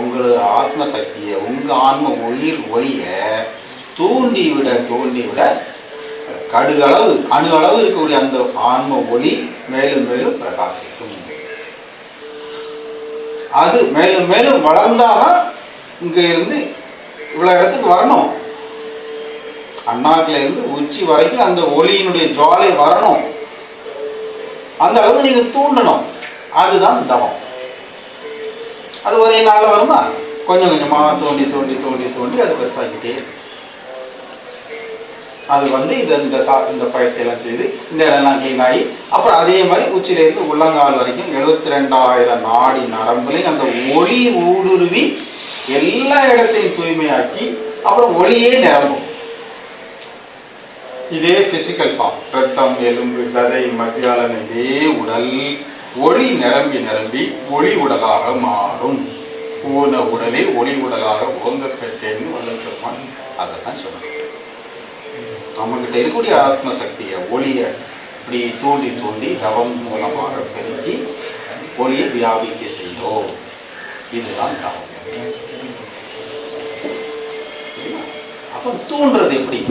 உங்களோட ஆத்ம சக்தியை உங்க ஆன்ம உயிர் ஒளிய தூண்டி விட தூண்டி விட கடுகளவு அணு அளவு இருக்கக்கூடிய அந்த ஆன்ம ஒளி மேலும் மேலும் பிரகாசிக்கும். அது மேலும் மேலும் வளர்ந்தாதான் இங்க இருந்து இவ்வளவு இடத்துக்கு வரணும். அண்ணாக்குல இருந்து உச்சி வரைக்கும் அந்த ஒளியினுடைய ஜுவாலை வரணும். அந்த அளவு நீங்க தூண்டணும். அதுதான் தவம். அது ஒரே நாளில் வருமா? கொஞ்சம் கொஞ்சமா தோண்டி தோண்டி தோண்டி தோண்டி அது பெருசாக்கிட்டே அது வந்து இது இந்த சா- இந்த பயிற்சி எல்லாம் செய்து இந்த இடம்லாம் clean ஆகி அப்புறம் அதே மாதிரி உச்சிலேருந்து உள்ளங்கால் வரைக்கும் எழுபத்தி ரெண்டாயிரம் நாடி நரம்புலையும் அந்த ஒளி ஊடுருவி எல்லா இடத்தையும் தூய்மையாக்கி அப்புறம் ஒளியே நிரம்பும். இதே பிசிக்கல் ஃபார்ம் ரத்தம் எலும்பு சதை மத்தியாலம் இதே உடல். ஒளி நிரம்பி நிரம்பி ஒளி உடலாக மாறும். பூர்ண உடலே ஒளி உடலாக ஓங்க பெற்றேன்னு வல்லல் அதை தான் சொல்றேன் நம்மகிட்ட இருக்கக்கூடிய ஆத்ம சக்தியை ஒளியை இப்படி தூண்டி தூண்டி தவம் மூலமாக பெருக்கி ஒளியை வியாபிக்க செய்தோம். இதுதான் தவம். சரிங்களா? அப்ப தூண்டுறது எப்படி?